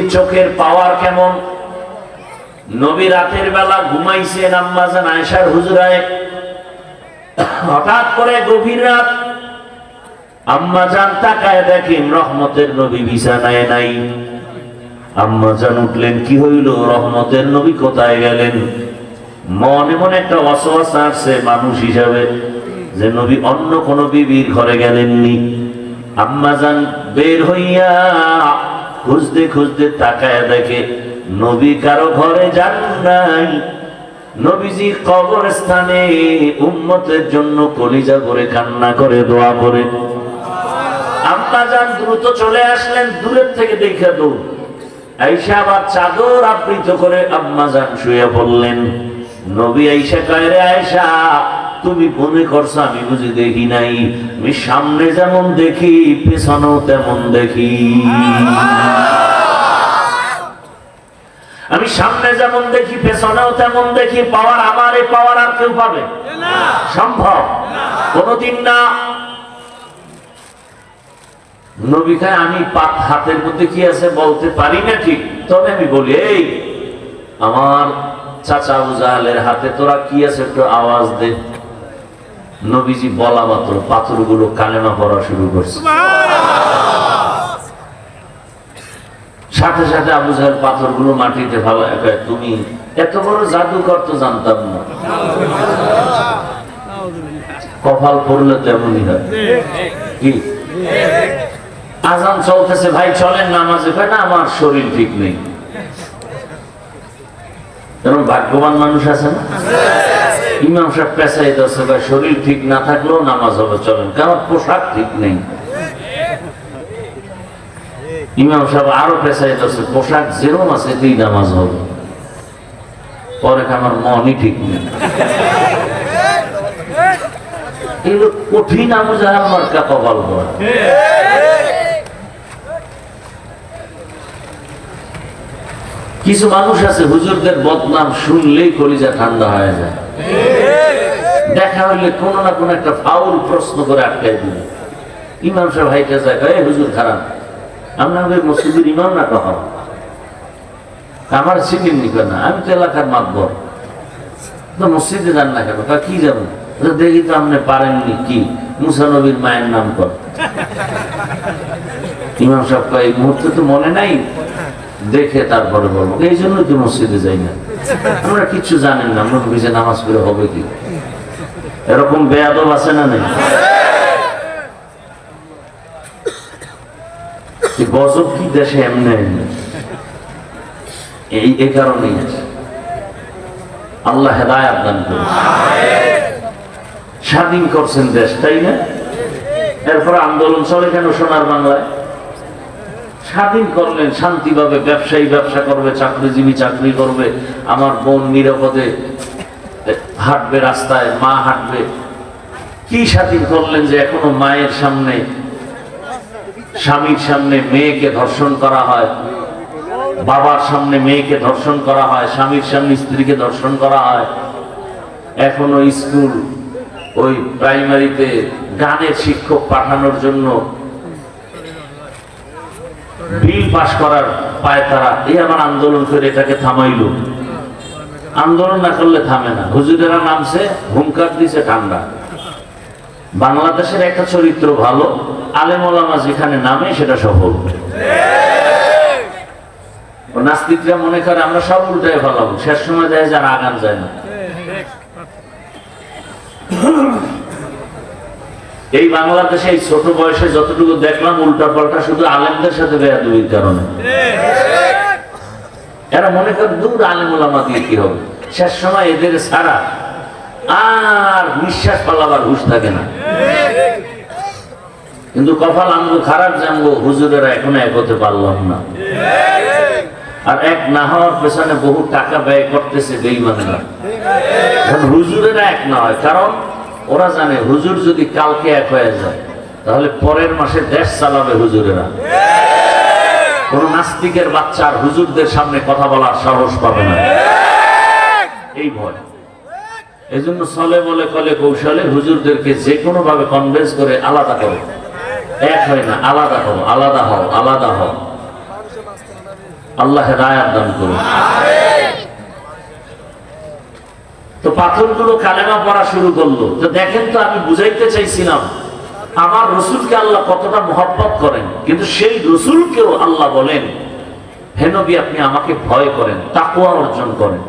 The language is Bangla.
চোখের পাওয়ার কেমন? নবী রাতের বেলা ঘুমাইছেন আম্মাজান আয়েশার হুজুরায়। হঠাৎ করে গভীর রাত আম্মাজান তাকায় দেখেন রহমতের নবী বিছানায় নাই। আম্মাজান উঠলেন, কি হইল? রহমতের নবী কোথায় গেলেন? মনে মনে একটা অসহস আসছে মানুষ হিসাবে যে নবী অন্য কোন বিবির ঘরে গেলেননি। আম্মাজান বের হইয়া খুঁজতে খুঁজতে তাকায় দেখে নবী কারও ঘরে যান নাই। নবীজি কবরস্থানে উম্মতের জন্য কলিজা করে কান্না করে, দোয়া করে। আম্মাজান দ্রুত চলে আসলেন, দূরের থেকে দেখে দৌড়। আইসা আবার চাদর আবৃত করে আম্মাজান শুয়ে বললেন নবী আইসা কয়, রে আয়েশা তুমি মনে করছ আমি বুঝি দেখি নাই। আমি সামনে যেমন দেখি, পেছনেও তেমন দেখি। আমি সামনে যেমন দেখি, পেছনেও তেমন দেখি, পাওয়ার আমার, এই পাওয়ার আর কেউ পাবে? সম্ভব? কোনদিন না। নবিকায় আমি পাত হাতের মধ্যে কি আছে বলতে পারি না ঠিক? তবে আমি বলি, এই, আমার চাচা উজাহালের হাতে তোরা কি আছে একটু আওয়াজ দে। নবীজি বলা মাত্র, পাথরগুলো কালেমা পড়া শুরু করছে। সাথে সাথে আবু জাহেল পাথরগুলো মাটিতে ভালো তুমি এত বড় জাদুকর তো জানতাম না। কপাল পড়লে তেমনই হয়। কি? আজান চলতেছে, ভাই, চলেন নামাজে। কয়, না, আমার শরীর ঠিক নেই। ভাগ্যবান মানুষ আছে না? ইমাম সাহেব পেশাই দশে ভাই শরীর ঠিক না থাকলেও নামাজ হবে, চলেন। কারণ পোশাক ঠিক নেই। ইমাম সাহেব আরও পেশাই দশে পোশাক যেরম আছে এতেই নামাজ হবে। পরে আমার মনই ঠিক নেই। এগুলো কঠিন আবু জাহাল মার্কা কপাল করা। কিছু মানুষ আছে, হুজুরদের বদনাম শুনলেই কলিজা ঠান্ডা হয়ে যায়। দেখা হইলে কোনো না কোনো একটা ফাউল প্রশ্ন করে আটকাই দিবে ইমাম সাহেব যায় হুজুর খারাপ। আপনাদের মসজিদের ইমাম না কখন? আমার না আমি তো এলাকার তো মসজিদে যান না কেন? কয়, কি যাব দেখি তো আপনি পারেননি কি? মুসানবীর মায়ের নাম কর। ইমাম সাহেব এই মুহূর্তে তো মনে নাই? দেখে তারপরে বলব। এই জন্য তো মসজিদে যাই না। আমরা কিছু জানেন না, আমরা বুঝে নামাজ পড়ে হবে কি? এরকম বেয়াদব আছে না নেই? গজব কি দেশে এই এই কারণেই আল্লাহ হেদায়াত দান করুন। স্বাধীন করছেন দেশ, তাই না? এরপর আন্দোলন চলে কেন সোনার বাংলায়? স্বাধীন করলেন, শান্তিভাবে ব্যবসায়ী ব্যবসা করবে, চাকরিজীবী চাকরি করবে, আমার বোন নিরাপদে হাঁটবে রাস্তায়, মা হাঁটবে। কি স্বাধীন করলেন যে এখনও মায়ের সামনে, স্বামীর সামনে মেয়েকে ধর্ষণ করা হয়, বাবার সামনে মেয়েকে ধর্ষণ করা হয়, স্বামীর সামনে স্ত্রীকে ধর্ষণ করা হয়। এখনও স্কুল ওই প্রাইমারিতে গানের শিক্ষক পাঠানোর জন্য বিল পাশ করার পায় তারা। এই আমার আন্দোলন করে এটাকে থামাইল। আন্দোলন না করলে থামে না। হুজুরেরা নামছে, হুঙ্কার দিছে ঠান্ডা। বাংলাদেশের একটা চরিত্র ভালো আলেমলামা যেখানে নামে সেটা সফল। নাস্তিকরা মনে করে, আমরা সব উল্টায় ফেলাবো। শেষ সময় যায় যারা আগান যায় না। এই বাংলাদেশে এই ছোট বয়সে যতটুকু দেখলাম উল্টা পাল্টা শুধু আলেমদের সাথে বেয়াদবির কারণে। এরা মনে করে দূর আলেমুলামা দিয়ে কি হবে? শেষ সময় এদের ছাড়া আর নিঃশ্বাস পালাবার হুশ থাকে না। কিন্তু কপাল আঙ্গু খারাপ জানব, হুজুরেরা এখনও এক হতে পারলাম না। আর এক না হওয়ার পেছনে বহু টাকা ব্যয় করতেছে বেইমানেরা। হুজুরেরা এক না হয়। কারণ ওরা জানে হুজুর যদি কালকে এক হয়ে যায়, তাহলে পরের মাসে দেশ চালাবে হুজুরেরা। কোন নাস্তিকের বাচ্চা আর হুজুরদের সামনে কথা বলার সাহস পাবে না। এই ভয়। এই জন্য চলে বলে কলে কৌশলে হুজুরদেরকে যে কোনো ভাবে কনভেন্স করে আলাদা করো। এক হয় না, আলাদা হও আলাদা হও আলাদা হও। আল্লাহ রায় দান করুন। তো পাথরগুলো কালেমা পড়া শুরু করল। তো দেখেন তো আমি বুঝাইতে চাইছিলাম, আমার রসুলকে আল্লাহ কতটা মহব্বত করেন, কিন্তু সেই রসুলকেও আল্লাহ বলেন হেনবি আপনি আমাকে ভয় করেন তাকুয়া অর্জন করেন।